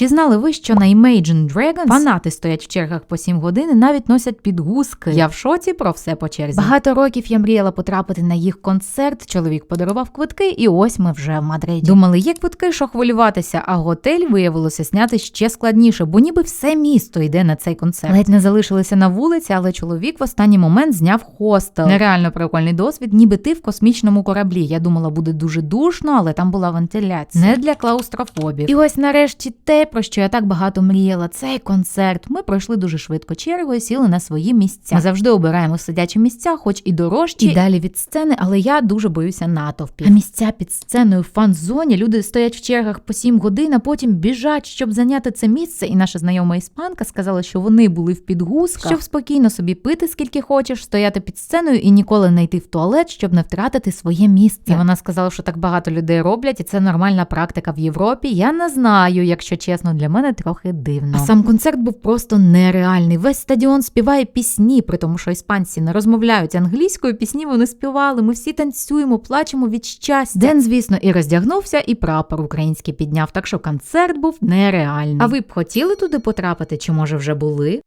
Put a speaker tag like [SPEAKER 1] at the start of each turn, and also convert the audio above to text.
[SPEAKER 1] Чи знали ви, що на Imagine Dragons фанати стоять в чергах по 7 годин і навіть носять підгузки? Я в шоці про все по черзі. Багато років я мріяла потрапити на їх концерт. Чоловік подарував квитки, і ось ми вже в Мадриді. Думали, є квитки, що хвилюватися, а готель виявилося зняти ще складніше, бо ніби все місто йде на цей концерт. Ледь не залишилися на вулиці, але чоловік в останній момент зняв хостел. Нереально прикольний досвід, ніби ти в космічному кораблі. Я думала, буде дуже душно, але там була вентиляція. Не для клаустрофобів. І ось нарешті те, про що я так багато мріяла. Цей концерт. Ми пройшли дуже швидко чергу і сіли на свої місця. Ми завжди обираємо сидячі місця, хоч і дорожчі, і далі від сцени, але я дуже боюся натовпів. А місця під сценою в фан-зоні люди стоять в чергах по 7 годин, а потім біжать, щоб зайняти це місце. І наша знайома іспанка сказала, що вони були в підгузках, щоб спокійно собі пити скільки хочеш, стояти під сценою і ніколи не йти в туалет, щоб не втратити своє місце. І вона сказала, що так багато людей роблять, і це нормальна практика в Європі. Я не знаю, якщо чесно, для мене трохи дивно. А сам концерт був просто нереальний. Весь стадіон співає пісні, при тому, що іспанці не розмовляють англійською. Пісні вони співали. Ми всі танцюємо, плачемо від щастя. Ден, звісно, і роздягнувся, і прапор український підняв. Так що концерт був нереальний. А ви б хотіли туди потрапити? Чи може вже були?